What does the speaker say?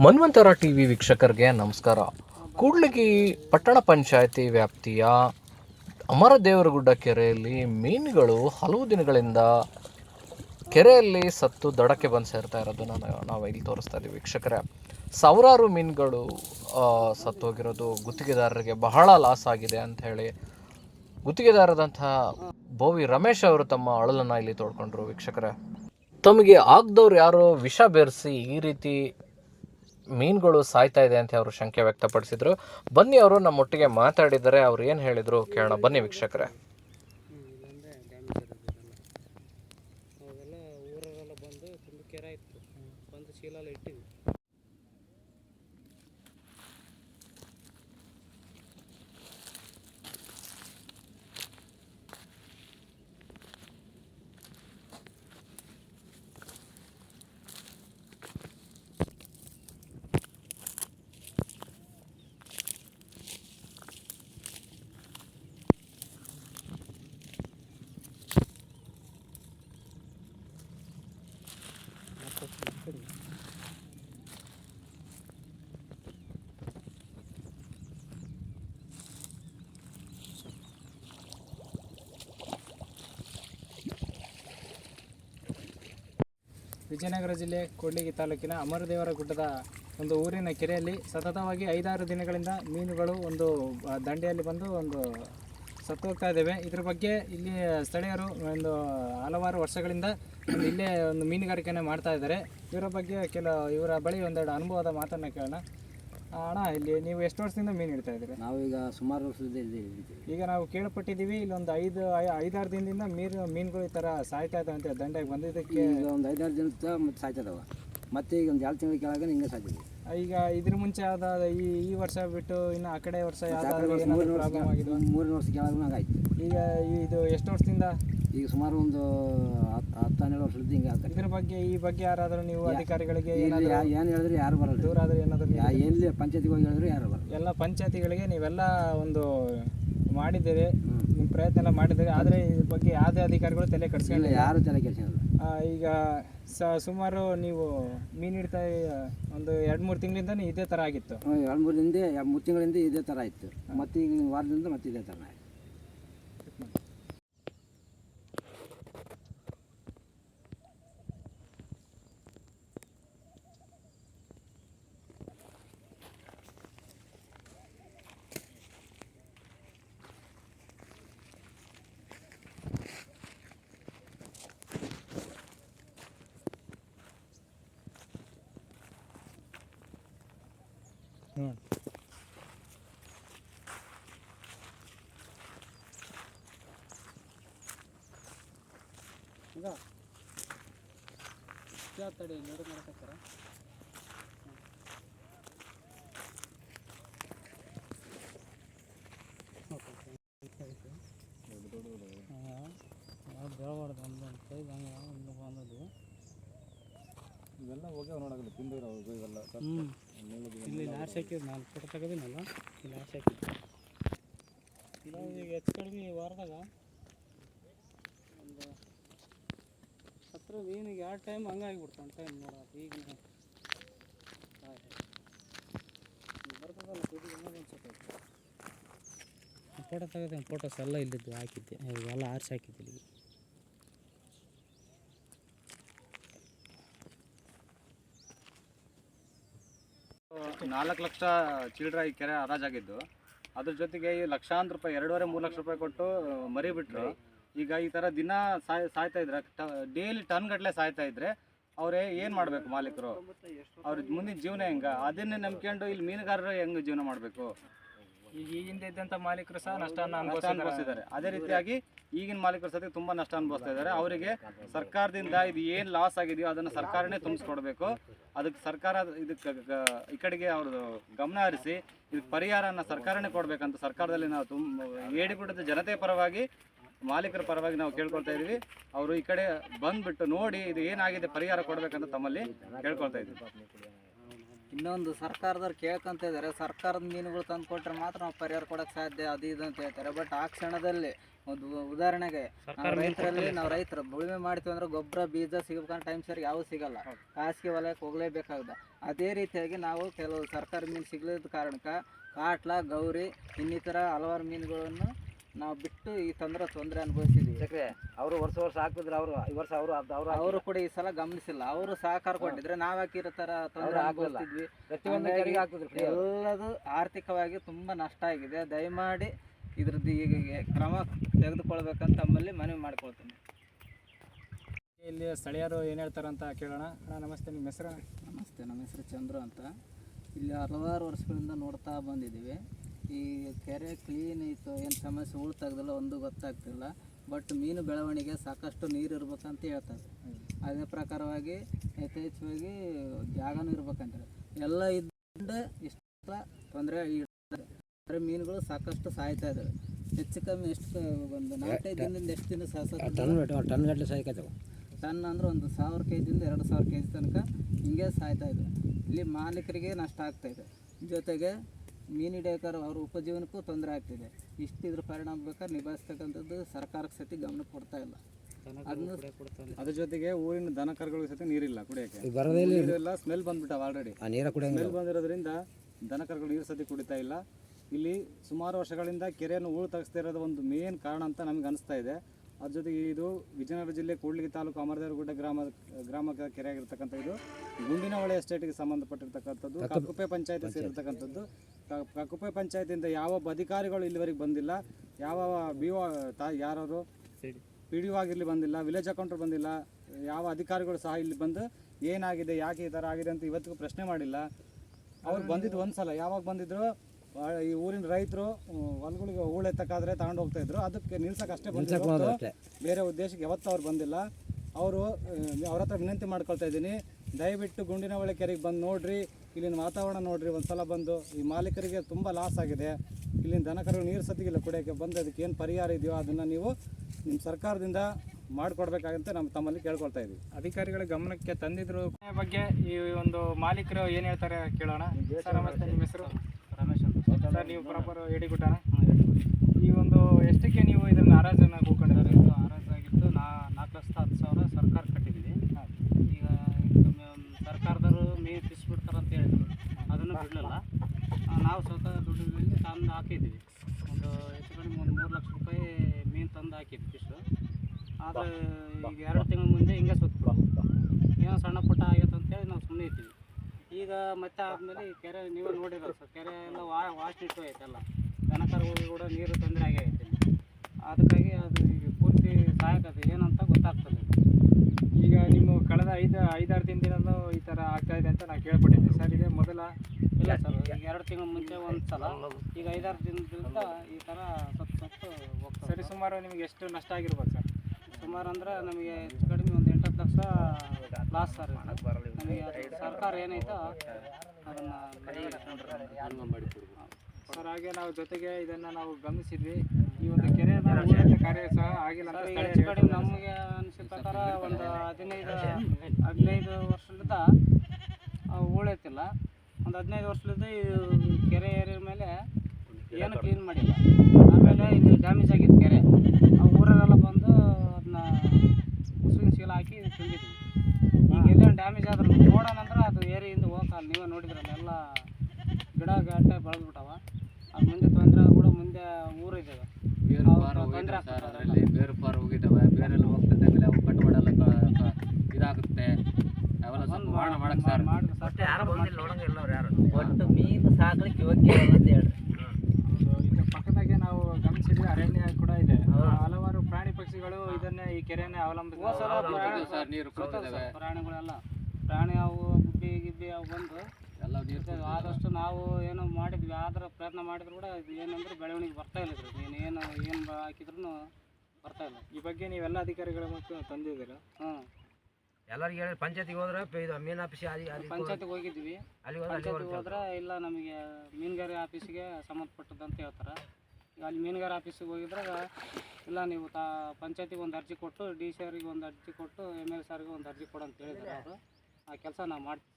ಮನ್ವಂತರ TV ವೀಕ್ಷಕರಿಗೆ ನಮಸ್ಕಾರ. ಕೂಡ್ಲಿಗಿ ಪಟ್ಟಣ ಪಂಚಾಯತಿ ವ್ಯಾಪ್ತಿಯ ಅಮರದೇವರಗುಡ್ಡ ಕೆರೆಯಲ್ಲಿ ಮೀನುಗಳು ಹಲವು ದಿನಗಳಿಂದ ಕೆರೆಯಲ್ಲಿ ಸತ್ತು ದಡಕ್ಕೆ ಬಂದು ಸೇರ್ತಾ ಇರೋದನ್ನ ನಾವು- ಇಲ್ಲಿ ತೋರಿಸ್ತಾ ಇದ್ದೀವಿ ವೀಕ್ಷಕರೇ. ಸಾವಿರಾರು ಮೀನುಗಳು ಸತ್ತೋಗಿರೋದು ಗುತ್ತಿಗೆದಾರರಿಗೆ ಬಹಳ ಲಾಸ್ ಆಗಿದೆ ಅಂತ ಹೇಳಿ ಗುತ್ತಿಗೆದಾರದಂತಹ ಬೋವಿ ರಮೇಶ್ ಅವರು ತಮ್ಮ ಅಳಲನ್ನು ಇಲ್ಲಿ ತೋಡ್ಕೊಂಡ್ರು ವೀಕ್ಷಕರೇ. ತಮಗೆ ಆಗದವ್ರು ಯಾರೋ ವಿಷ ಬೆರೆಸಿ ಈ ರೀತಿ ಮೀನುಗಳು ಸಾಯ್ತಾ ಇದೆ ಅಂತ ಅವರು ಶಂಕೆ ವ್ಯಕ್ತಪಡಿಸಿದ್ರು. ಬನ್ನಿ ಅವರು ನಮ್ಮೊಟ್ಟಿಗೆ ಮಾತಾಡಿದರೆ ಅವ್ರು ಏನು ಹೇಳಿದರು ಕೇಳೋಣ. ಬನ್ನಿ ವೀಕ್ಷಕರೇ. ಬಂದು ಚೀಲ ಇಟ್ಟಿವಿ ವಿಜಯನಗರ ಜಿಲ್ಲೆ ಕೂಡ್ಲಿಗಿ ತಾಲೂಕಿನ ಅಮರದೇವರ ಗುಡ್ಡದ ಒಂದು ಊರಿನ ಕೆರೆಯಲ್ಲಿ ಸತತವಾಗಿ ಐದಾರು ದಿನಗಳಿಂದ ಮೀನುಗಳು ಒಂದು ದಂಡೆಯಲ್ಲಿ ಬಂದು ಒಂದು ಸತ್ತು ಹೋಗ್ತಾ ಇದ್ದೇವೆ. ಇದ್ರ ಬಗ್ಗೆ ಇಲ್ಲಿ ಸ್ಥಳೀಯರು ಒಂದು ಹಲವಾರು ವರ್ಷಗಳಿಂದ ಇಲ್ಲೇ ಒಂದು ಮೀನುಗಾರಿಕೆಯನ್ನು ಮಾಡ್ತಾ ಇದ್ದಾರೆ. ಇವರ ಬಗ್ಗೆ ಕೆಲ ಇವರ ಬಳಿ ಒಂದೆರಡು ಅನುಭವದ ಮಾತನ್ನು ಕೇಳೋಣ. ಅಣ್ಣ ಇಲ್ಲಿ ನೀವು ಎಷ್ಟು ವರ್ಷದಿಂದ ಮೀನು ಹಿಡ್ತಾ ಇದ್ದೀರಿ? ನಾವೀಗ ಸುಮಾರು ವರ್ಷದಿಂದ ಇದ್ದೀವಿ. ಈಗ ನಾವು ಕೇಳ್ಪಟ್ಟಿದ್ದೀವಿ ಇಲ್ಲೊಂದು ಐದು ಐದಾರು ದಿನದಿಂದ ಮೀನು ಮೀನುಗಳು ಈ ಥರ ಸಾಯ್ತಾ ಇದ್ದಾವೆ ಅಂತ ದಂಡೆಗೆ ಬಂದಿದ್ದಕ್ಕೆ ಈಗ ಒಂದು ಐದಾರು ದಿನ ಮತ್ತೆ ಇದಾವೆ. ಮತ್ತೆ ಈಗ ಒಂದು ಎರಡು ತಿಂಗಳ ಕೆಳಗೆ ಹಿಂಗೆ ಸಾಯ್ತಿದ್ವಿ ಈಗ ಇದ್ರ ಮುಂಚೆ ಆದ ಈ ಈ ವರ್ಷ ಬಿಟ್ಟು ಇನ್ನು ಆ ಕಡೆ ವರ್ಷ ಯಾವ್ದಾದ್ರು ಏನಾದ್ರು ಪ್ರಾಬ್ಲಮ್ ಆಗಿದ್ದು ಮೂರನೇ ವರ್ಷ ಕೆಳಗೆ ಆಯ್ತು ಈಗ ಇದು ಎಷ್ಟು ವರ್ಷದಿಂದ? ಈಗ ಸುಮಾರು ಒಂದು ಹತ್ತು ಹತ್ತು ಹನ್ನೆರಡು ವರ್ಷದಿಂದ ಹಿಂಗೆ ಆಗ್ತದೆ ಇದ್ರ ಬಗ್ಗೆ ಈ ಬಗ್ಗೆ ಯಾರಾದರೂ ನೀವು ಅಧಿಕಾರಿಗಳಿಗೆ ಏನಾದರೂ ಏನು ಹೇಳಿದ್ರು ಯಾರು ಬರಲ್ಲ ದೂರ ಆದ್ರೆ ಏನಾದರೂ ಎಲ್ಲಿ ಪಂಚಾಯತಿಗೆ ಹೋಗಿ ಹೇಳಿದ್ರು ಯಾರು ಬರಲ್ಲ ಎಲ್ಲ ಪಂಚಾಯತಿಗಳಿಗೆ ನೀವೆಲ್ಲ ಒಂದು ಮಾಡಿದ್ದೀರಿ ನಿಮ್ಮ ಪ್ರಯತ್ನ ಎಲ್ಲ ಮಾಡಿದ್ದೀರಿ ಆದರೆ ಇದ್ರ ಬಗ್ಗೆ ಯಾವುದೇ ಅಧಿಕಾರಿಗಳು ತಲೆ ಇಲ್ಲ ಕೆಡಿಸ್ಕೊಂಡಿಲ್ಲ ಯಾರು ತಲೆ ಆ, ಈಗ ಸ ಸುಮಾರು ನೀವು ಮೀನು ಹಿಡ್ತಾ ಒಂದು ಎರಡು ಮೂರು ತಿಂಗಳಿಂದ ಇದೇ ಥರ ಆಗಿತ್ತು. ಎರಡು ಮೂರು ಹಿಂದೆ ಮೂರು ತಿಂಗಳಿಂದ ಇದೇ ಥರ ಇತ್ತು. ಮತ್ತೆ ಈಗ ವಾರದಿಂದ ಮತ್ತೆ ಇದೇ ಥರ ಆಯ್ತು. ಈಗ ತಡಿ ನಡು ಮಾಡಕತ್ತಾರ ಬೆಳಬಾರ್ದು ಕೈ ಹಂಗೆ ಒಂದು ಬಂದದ್ದು ಇವೆಲ್ಲ. ಹೋಗ್ಯಾವ ತಿಂದಿರೋ ಇವೆಲ್ಲ ಇಲ್ಲಿ ಲಾಸ್ಟ್ ಹಾಕಿದ್ದು ನಾನು ಫೋಟೋ ತೆಗೆದಿನಲ್ಲ? ಇಲ್ಲಿ ಹಾಕಿದ್ದು ಇಲ್ಲ ಈಗ ಹೆಚ್ಚು ಕಡಿಮೆ ಈ ವಾರದಾಗ ಹತ್ರ ಮೀನಿಗೆ ಯಾವ ಟೈಮ್ ಹಂಗಾಗಿಬಿಡ್ತಾನೆ ಟೈಮ್ ನೋಡ. ಈಗ ಫೋಟೋ ತೆಗೆದ ಫೋಟೋಸ್ ಎಲ್ಲ ಇಲ್ಲಿದ್ದು ಹಾಕಿದ್ದೆ. ಇವೆಲ್ಲ ಆರಿಸಿ ಹಾಕಿದ್ದೆ ಇಲ್ಲಿ ನಾಲ್ಕು ಲಕ್ಷ ಚಿಲ್ಡ್ರ ಈ ಕೆರೆ ಹರಾಜಾಗಿದ್ದು. ಅದ್ರ ಜೊತೆಗೆ ಈ ಲಕ್ಷಾಂತರ ರೂಪಾಯಿ ಎರಡೂವರೆ ಮೂರು ಲಕ್ಷ ರೂಪಾಯಿ ಕೊಟ್ಟು ಮರಿ ಬಿಟ್ರು ಈಗ ಈ ಥರ ದಿನ ಸಾಯ್ ಸಾಯ್ತಾ ಇದ್ರೆ ಡೈಲಿ ಟನ್ ಗಟ್ಟಲೆ ಸಾಯ್ತಾ ಇದ್ರೆ ಅವ್ರೇ ಏನು ಮಾಡಬೇಕು ಮಾಲೀಕರು? ಅವ್ರ ಮುಂದಿನ ಜೀವನ ಹೆಂಗ? ಅದನ್ನೇ ನಂಬ್ಕೊಂಡು ಇಲ್ಲಿ ಮೀನುಗಾರರು ಹೆಂಗೆ ಜೀವನ ಮಾಡಬೇಕು? ಈಗ ಈ ಹಿಂದೆ ಇದ್ದಂಥ ಮಾಲೀಕರು ಸಹ ನಷ್ಟ ಅನುಭವಿಸಿದ್ದಾರೆ ಅದೇ ರೀತಿಯಾಗಿ ಈಗಿನ ಮಾಲೀಕರು ಸತಿ ತುಂಬಾ ನಷ್ಟ ಅನುಭವಿಸ್ತಾ ಇದ್ದಾರೆ ಅವರಿಗೆ ಸರ್ಕಾರದಿಂದ ಇದು ಏನು ಲಾಸ್ ಆಗಿದೆಯೋ ಅದನ್ನು ಸರ್ಕಾರನೇ ತುಂಬಿಸ್ಕೊಡ್ಬೇಕು. ಅದಕ್ಕೆ ಸರ್ಕಾರ ಇದಕ್ಕೆ ಈ ಕಡೆಗೆ ಅವ್ರದ್ದು ಗಮನ ಹರಿಸಿ ಇದಕ್ಕೆ ಪರಿಹಾರನ ಸರ್ಕಾರನೇ ಕೊಡ್ಬೇಕಂತ ಸರ್ಕಾರದಲ್ಲಿ ನಾವು ತುಂಬ ಏಡಿಗುಡ್ಡದ ಜನತೆ ಪರವಾಗಿ ಮಾಲೀಕರ ಪರವಾಗಿ ನಾವು ಕೇಳ್ಕೊಳ್ತಾ ಇದೀವಿ ಅವರು ಈ ಕಡೆ ಬಂದ್ಬಿಟ್ಟು ನೋಡಿ ಇದು ಏನಾಗಿದೆ ಪರಿಹಾರ ಕೊಡ್ಬೇಕಂತ ತಮ್ಮಲ್ಲಿ ಕೇಳ್ಕೊಳ್ತಾ ಇದ್ದೀವಿ. ಇನ್ನೊಂದು ಸರ್ಕಾರದವ್ರು ಕೇಳ್ಕೊಂತ ಇದ್ದಾರೆ. ಸರ್ಕಾರದ ಮೀನುಗಳು ತಂದು ಕೊಟ್ರೆ ಮಾತ್ರ ನಾವು ಪರಿಹಾರ ಕೊಡೋಕೆ ಸಾಧ್ಯ ಅದು ಇದು ಅಂತ ಹೇಳ್ತಾರೆ. ಬಟ್ ಆ ಕ್ಷಣದಲ್ಲಿ ಒಂದು ಉದಾಹರಣೆಗೆ ರೈತರಲ್ಲಿ ನಾವು ರೈತರು ಉಳುಮೆ ಮಾಡ್ತೀವಿ ಅಂದ್ರೆ ಗೊಬ್ಬರ ಬೀಜ ಸಿಗಬೇಕಂದ್ರೆ ಟೈಮ್ ಸರಿ ಯಾವೂ ಸಿಗಲ್ಲ. ಖಾಸಗಿ ವಲಯಕ್ಕೆ ಹೋಗಲೇಬೇಕಾಗ್ದ ಅದೇ ರೀತಿಯಾಗಿ ನಾವು ಕೆಲವು ಸರ್ಕಾರಿ ಮೀನು ಸಿಗಲಿದ್ದ ಕಾರಣಕ್ಕೆ ಕಾಟ್ಲ ಗೌರಿ ಇನ್ನಿತರ ಹಲವಾರು ಮೀನುಗಳನ್ನು ನಾವು ಬಿಟ್ಟು ಈ ತೊಂದರೆ ತೊಂದರೆ ಅನುಭವಿಸಿದ್ವಿ. ಯಾಕಂದ್ರೆ ಅವರು ವರ್ಷ ವರ್ಷ ಹಾಕಿದ್ರೆ ಅವರು ಈ ವರ್ಷ ಅವರು ಅವರು ಅವರು ಕೂಡ ಈ ಸಲ ಗಮನಿಸಿಲ್ಲ. ಅವರು ಸಹಕಾರ ಕೊಟ್ಟಿದ್ರೆ ನಾವ್ ಹಾಕಿರೋ ತರ ತೊಂದರೆ ಆಗೋಲ್ಲ ಹಾಕ್ಲಿಲ್ಲ. ಅನುಭವಿಸ್ತಿದ್ವಿ. ಪ್ರತಿಯೊಂದು ಹಂಗಾಗಿ ಕೆರೆಗೆ ಹಾಕಿದ್ರು free ಆಗಿ. ಎಲ್ಲದು ಆರ್ಥಿಕವಾಗಿ ತುಂಬಾ ನಷ್ಟ ಆಗಿದೆ. ದಯಮಾಡಿ ಇದ್ರದ್ದು ಈಗ ಕ್ರಮ ತೆಗೆದುಕೊಳ್ಬೇಕಂತ ನಮ್ಮಲ್ಲಿ ಮನವಿ ಮಾಡ್ಕೊಳ್ತೀನಿ. ಇಲ್ಲಿ ಸ್ಥಳೀಯರು ಏನು ಹೇಳ್ತಾರಂತ ಅಂತ ಕೇಳೋಣ. ಅಣ್ಣ ನಮಸ್ತೆ. ನಿಮ್ಮ ಹೆಸರು? ನಮಸ್ತೆ. ನಮ್ಮ ಹೆಸರು ಚಂದ್ರು ಅಂತ. ಇಲ್ಲಿ ಹಲವಾರು ವರ್ಷಗಳಿಂದ ನೋಡ್ತಾ ಬಂದಿದ್ದೀವಿ. ಈ ಕೆರೆ ಕ್ಲೀನ್ ಇತ್ತು ಏನು ಸಮಸ್ಯೆ ಹೂಳು ತೆಗ್ದಿಲ್ಲ ಒಂದು ಗೊತ್ತಾಗ್ತಿಲ್ಲ. ಬಟ್ ಮೀನು ಬೆಳವಣಿಗೆ ಸಾಕಷ್ಟು ನೀರು ಇರ್ಬೇಕಂತ ಹೇಳ್ತಾರೆ. ಅದೇ ಪ್ರಕಾರವಾಗಿ ಯಥೇಚ್ಛವಾಗಿ ಜಾಗನೂ ಇರ್ಬೇಕಂತೇಳಿ ಎಲ್ಲ ಇದ್ದ ಇಷ್ಟ ತೊಂದರೆ ಅಂದರೆ ಮೀನುಗಳು ಸಾಕಷ್ಟು ಸಾಯ್ತಾ ಇದ್ದಾವೆ ಹೆಚ್ಚು ಕಮ್ಮಿ ಎಷ್ಟು ಒಂದು ನಾಲ್ಕೈದು ದಿನದಿಂದ ಎಷ್ಟು ದಿನ ಟನ್ ಸಾಯ್ಕತ್ತವು ಟನ್ ಅಂದ್ರೆ ಒಂದು ಸಾವಿರ ಕೆ ಜಿಯಿಂದ ಎರಡು ಸಾವಿರ ಕೆ ಜಿ ತನಕ ಹಿಂಗೆ ಸಾಯ್ತಾ ಇದೆ ಇಲ್ಲಿ ಮಾಲೀಕರಿಗೆ ನಷ್ಟ ಆಗ್ತಾ ಇದೆ. ಜೊತೆಗೆ ಮೀನು ಹಿಡಿಯೋಕಾರ ಅವ್ರ ಉಪಜೀವನಕ್ಕೂ ತೊಂದರೆ ಆಗ್ತಿದೆ. ಇಷ್ಟು ಇದ್ರ ಪರಿಣಾಮ ಬೇಕಾದ್ರೆ ನಿಭಾಯಿಸ್ತಕ್ಕಂಥದ್ದು ಸರ್ಕಾರಕ್ಕೆ ಸತಿ ಗಮನ ಕೊಡ್ತಾ ಇಲ್ಲ. ಅದನ್ನು ಅದ್ರ ಜೊತೆಗೆ ಊರಿನ ದನ ಕರುಗಳಿಗೆ ಸತಿ ನೀರಿಲ್ಲ ಕುಡಿಯೋಕ್ಕೆ. ನೀರೆಲ್ಲ ಸ್ಮೆಲ್ ಬಂದ್ಬಿಟ್ಟಾವ ಆಲ್ರೆಡಿ ಆ ನೀರ ಕುಡಿಯಂಗಿಲ್ಲ. ಸ್ಮೆಲ್ ಬಂದಿರೋದ್ರಿಂದ ದನ ಕರುಗಳು ನೀರು ಸತಿ ಕುಡಿತಾ ಇಲ್ಲ. ಇಲ್ಲಿ ಸುಮಾರು ವರ್ಷಗಳಿಂದ ಕೆರೆಯನ್ನು ಹೂಳು ತೆಗೆಸ್ತಾ ಇರೋದು ಒಂದು ಮೇನ್ ಕಾರಣ ಅಂತ ನಮ್ಗೆ ಅನಿಸ್ತಾ ಇದೆ. ಅದ್ರ ಜೊತೆಗೆ ಇದು ವಿಜಯನಗರ ಜಿಲ್ಲೆ ಕೂಡ್ಲಿಗಿ ತಾಲೂಕು ಅಮರದೇವರಗುಡ್ಡ ಗ್ರಾಮ ಗ್ರಾಮದ ಕೆರೆಯಾಗಿರ್ತಕ್ಕಂಥ ಇದು ಗುಂಡಿನ ಹೊಳೆ ಎಸ್ಟೇಟ್ಗೆ ಸಂಬಂಧಪಟ್ಟಿರ್ತಕ್ಕಂಥದ್ದು. ಕಕ್ಕುಪ್ಪೆ ಪಂಚಾಯತ್ ಸೇರಿರ್ತಕ್ಕಂಥದ್ದು. ಕ- ಕಕ್ಕುಪ್ಪೆ ಪಂಚಾಯತಿಯಿಂದ ಯಾವ ಅಧಿಕಾರಿಗಳು ಇಲ್ಲಿವರೆಗೆ ಬಂದಿಲ್ಲ ಯಾವ ಬಿ ಒ ತಾ ಯಾರು ಪಿ ಡಿ ಒ ಆಗಿರಲಿ ಬಂದಿಲ್ಲ ವಿಲೇಜ್ ಅಕೌಂಟರ್ ಬಂದಿಲ್ಲ ಯಾವ ಅಧಿಕಾರಿಗಳು ಸಹ ಇಲ್ಲಿ ಬಂದು ಏನಾಗಿದೆ ಯಾಕೆ ಈ ಥರ ಆಗಿದೆ ಅಂತ ಇವತ್ತಿಗೂ ಪ್ರಶ್ನೆ ಮಾಡಿಲ್ಲ. ಅವ್ರು ಬಂದಿದ್ದು ಒಂದು ಸಲ ಯಾವಾಗ ಬಂದಿದ್ರು ಈ ಊರಿನ ರೈತರು ಹೊಲಗಳಿಗೆ ಹೂಳು ಎತ್ತಕ್ಕಾದ್ರೆ ತಗೊಂಡು ಹೋಗ್ತಾ ಇದ್ರು. ಅದಕ್ಕೆ ನಿಲ್ಸಕ್ಕೆ ಅಷ್ಟೇ ಬಂದಿದ್ರು. ಬೇರೆ ಉದ್ದೇಶಕ್ಕೆ ಯಾವತ್ತೂ ಅವ್ರು ಬಂದಿಲ್ಲ. ಅವರು ಅವ್ರ ಹತ್ರ ವಿನಂತಿ ಮಾಡ್ಕೊಳ್ತಾ ಇದ್ದೀನಿ. ದಯವಿಟ್ಟು ಗುಂಡಿನ ಒಳಗೆ ಕೆರೆಗೆ ಬಂದು ನೋಡ್ರಿ. ಇಲ್ಲಿನ ವಾತಾವರಣ ನೋಡ್ರಿ. ಒಂದು ಸಲ ಬಂದು ಈ ಮಾಲೀಕರಿಗೆ ತುಂಬ ಲಾಸ್ ಆಗಿದೆ. ಇಲ್ಲಿನ ದನಕರು ನೀರು ಸತ್ತಿಗಿಲ್ಲ ಕುಡಿಯೋಕ್ಕೆ ಬಂದು ಅದಕ್ಕೆ ಏನು ಪರಿಹಾರ ಇದೆಯೋ ಅದನ್ನು ನೀವು ನಿಮ್ಮ ಸರ್ಕಾರದಿಂದ ಮಾಡಿಕೊಡ್ಬೇಕಾಗಂತ ನಮ್ಮ ತಮ್ಮಲ್ಲಿ ಕೇಳ್ಕೊಳ್ತಾ ಇದ್ದೀವಿ ಅಧಿಕಾರಿಗಳ ಗಮನಕ್ಕೆ ತಂದಿದ್ರು. ಬಗ್ಗೆ ಈ ಒಂದು ಮಾಲೀಕರು ಏನು ಹೇಳ್ತಾರೆ ಕೇಳೋಣ. ಸರ್ ನಮಸ್ತೆ. ನಿಮ್ಮ ಹೆಸರು? ನೀವು ಪ್ರಾಪರ್ ಏಡಿಗುಡ್ಡನ ಈ ಒಂದು ಎಷ್ಟಕ್ಕೆ ನೀವು ಇದನ್ನು ಹರಾಜನ್ನ ಕೂಕೊಂಡಿದ್ದಾರೆ ಇದು ಹರಾಜಾಗಿತ್ತು ನಾ ನಾಲ್ಕು ಲಕ್ಷದ ಹತ್ತು ಸಾವಿರ ಸರ್ಕಾರ ಕಟ್ಟಿದ್ದೀವಿ. ಈಗ ಸರ್ಕಾರದವರು ಮೇವು ಅಂತ ಹೇಳಿದ್ರು. ಅದನ್ನು ಬಿಡಲಿಲ್ಲ. ನಾವು ಸ್ವತಃ ದುಡ್ಡಿನಲ್ಲಿ ತಂದು ಹಾಕಿದ್ದೀವಿ. ಒಂದು ಹೆಚ್ಚು ಕಡಿಮೆ ಒಂದು ಮೂರು ಲಕ್ಷ ರೂಪಾಯಿ ಮೀನು ತಂದು ಹಾಕಿದ್ವಿ ಫಿಶು ಆದರೆ ಈಗ ಎರಡು ತಿಂಗಳ ಮುಂದೆ ಹಿಂಗೆ ಸುತ್ತ. ಏನೋ ಸಣ್ಣ ಪುಟ್ಟ ಆಗೈತೆ ಅಂತೇಳಿ ನಾವು ಸುಮ್ಮನೆ ಇದ್ದೀವಿ. ಈಗ ಮತ್ತೆ ಆದಮೇಲೆ ಈ ಕೆರೆ ನೀವು ನೋಡಿರಲ್ಲ ಸರ್ ಕೆರೆ ಎಲ್ಲ ವಾ ವಾಶ್ ಇಟ್ಟು ಐತೆಲ್ಲ ದನಕರುಗಳಿಗೆ ಕೂಡ ನೀರು ತೊಂದರೆ ಆಗೈತೆ ಅದಕ್ಕಾಗಿ ಅದು ಈಗ ಪೂರ್ತಿ ಸಹಾಯಕತೆ ಏನಂತ ಗೊತ್ತಾಗ್ತದೆ. ಈಗ ನಿಮ್ಮ ಕಳೆದ ಐದು ಐದಾರು ದಿನದಿಂದಲೂ ಈ ಥರ ಆಗ್ತಾ ಇದೆ ಅಂತ ನಾನು ಕೇಳ್ಪಟ್ಟಿದ್ದೆ ಸರ್ ಇದೇ ಮೊದಲ ಇಲ್ಲ ಸರ್ ಈಗ ಎರಡು ತಿಂಗಳ ಮುಂಚೆ ಒಂದು ಸಲ ಈಗ ಐದಾರು ದಿನದಿಂದ ಈ ಥರ ಸತ್ತು ಸತ್ತು ಹೋಗ್ತದೆ ಸರಿ ಸುಮಾರು ನಿಮಗೆ ಎಷ್ಟು ನಷ್ಟ ಆಗಿರ್ಬೋದು ಸರ್ ಸುಮಾರು ಅಂದ್ರೆ ನಮಗೆ ಹೆಚ್ಚು ಕಡಿಮೆ ಒಂದು ಎಂಟತ್ತು ಲಕ್ಷ ಲಾಸ್ ಸರ್. ನಮಗೆ ಸರ್ಕಾರ ಏನೈತೋ ಅದನ್ನು ಸರ್ ಹಾಗೆ ನಾವು ಜೊತೆಗೆ ಇದನ್ನ ನಾವು ಗಮನಿಸಿದ್ವಿ. ಈ ಒಂದು ಕೆರೆ ಕಾರ್ಯ ಸಹ ಆಗಿಲ್ಲ ಹೇಳ್ತಾರೆ. ನಮಗೆ ಅನಿಸಿದ ಪ್ರಕಾರ ಒಂದು ಹದಿನೈದು ಹದಿನೈದು ವರ್ಷದಿಂದ ಉಳೈತಿಲ್ಲ ಒಂದು ಹದಿನೈದು ವರ್ಷದಿಂದ ಈ ಕೆರೆ ಏರಿದ ಮೇಲೆ ಏನು ಕ್ಲೀನ್ ಮಾಡಿಲ್ಲ ಆಮೇಲೆ ಇದು ಡ್ಯಾಮೇಜ್ ಆಗಿತ್ತು ಕೆರೆ ಆ ಊರರೆಲ್ಲ ಬಂದು ಅದನ್ನ ಉಸುಗಿನ ಶೀಲ ಹಾಕಿ ತುಂಬಿದ್ವಿ ಈಗ ಎಲ್ಲ ಡ್ಯಾಮೇಜ್ ಆದ್ರೆ ನೋಡೋಣ ಅಂದ್ರೆ ಅದು ಏರಿಯಿಂದ ಹೋಗಲ್ಲ ನೀವೇ ನೋಡಿದ್ರಲ್ಲ ಎಲ್ಲ ಗಿಡ ಗಂಟೆ ಬೆಳೆದ್ಬಿಟ್ಟವ ಅದು ಮುಂದೆ ತೊಂದರೆ ಕೂಡ ಮುಂದೆ ಊರಿದೆ ಬೇರು ಹೌದು, ಪಾರು ತೊಂದ್ರೆ ಹೋಗಿದ್ದಾವೆ ಸರ್ ಆಗ್ತದೆ ಅದರಲ್ಲಿ ಬೇರು ಪಾರು ಹೋಗಿದ್ದಾವೆ ಬೇರೆಲ್ಲ ಹೋಗ್ತದೆ ಮೇಲೆ ಅವು ಕಟ್ ಮಾಡಲ್ಲ ಇದಾಗುತ್ತೆ. ಅವೆಲ್ಲ ಸ್ವಲ್ಪ ಮಾಡ ಮಾಡಕ್ಕೆ ಸರ್ ಮಾಡಿ ಒಟ್ಟು ಯಾರು ಬಂದಿಲ್ಲ ನೋಡಂಗಿಲ್ಲ ಅವ್ರು ಯಾರು. ಒಟ್ಟು ಮೀನು ಸಾಕ್ಲಿಕ್ಕೆ ಯೋಗ್ಯ ಅಂತ ಹೇಳಿ. ಈಗ ಪಕ್ಕದಾಗೆ ನಾವು ಗಮನಿಸಿದ್ವಿ ಅರಣ್ಯ ಕೂಡ ಇದೆ. ಹಲವಾರು ಪ್ರಾಣಿ ಪಕ್ಷಿಗಳು ಇದನ್ನೇ ಈ ಕೆರೆಯನ್ನೇ ಅವಲಂಬಿಸಿ ಸರ್, ನೀರು. ಪ್ರಾಣಿಗಳೆಲ್ಲ. ಪ್ರಾಣಿ ಅವು ಗುಬ್ಬಿ ಗಿಬ್ಬಿ ಅವು ಬಂದು ನೀರು ಆದಷ್ಟು ನಾವು ಏನು ಮಾಡಿದ್ವಿ ಆದ್ರೆ ಪ್ರಯತ್ನ ಮಾಡಿದ್ರು ಕೂಡ ಇದು ಏನಂದ್ರೆ ಬೆಳವಣಿಗೆ ಬರ್ತಾ ಇಲ್ಲ ಇದ್ರದ್ದು ಏನು ಏನು ಏನು ಹಾಕಿದ್ರು ಬರ್ತಾ ಇಲ್ಲ. ಈ ಬಗ್ಗೆ ನೀವೆಲ್ಲ ಅಧಿಕಾರಿಗಳ ಮತ್ತು ತಂದಿದ್ದೀರಾ? ಹ್ಞೂ. ಎಲ್ಲರಿಗೆ ಹೇಳಿ ಪಂಚಾಯತಿಗೆ ಹೋದ್ರೆ ಪ- ಇದು ಮೀನ್ ಆಫೀಸ್ ಅಲ್ಲಿ ಪಂಚಾಯತಿ ಹೋಗಿದ್ವಿ. ಅಲ್ಲಿ ಹೋದ್ರೆ ಅಲ್ಲಿ ಪಂಚಾಯತಿಗೆ ಹೋದ್ರೆ ಇಲ್ಲ ನಮಗೆ ಮೀನುಗಾರಿ ಆಫೀಸಿಗೆ ಸಂಬಂಧಪಟ್ಟದ್ದು ಅಂತ ಹೇಳ್ತಾರೆ. ಈಗ ಅಲ್ಲಿ ಮೀನುಗಾರ ಆಫೀಸಿಗೆ ಹೋಗಿದ್ರಾಗ ಇಲ್ಲ ನೀವು ತಾ ಪಂಚಾಯತಿಗೆ ಒಂದು ಅರ್ಜಿ ಕೊಟ್ಟು ಡಿ ಸಿ ಅವ್ರಿಗೆ ಒಂದು ಅರ್ಜಿ ಕೊಟ್ಟು ಎಂ ಎಲ್ ಸಾರಿಗೆ ಒಂದು ಅರ್ಜಿ ಕೊಡು ಅಂತ ಹೇಳಿದ್ರು ಅವರು. ಆ ಕೆಲಸ ನಾವು ಮಾಡ್ತೀವಿ.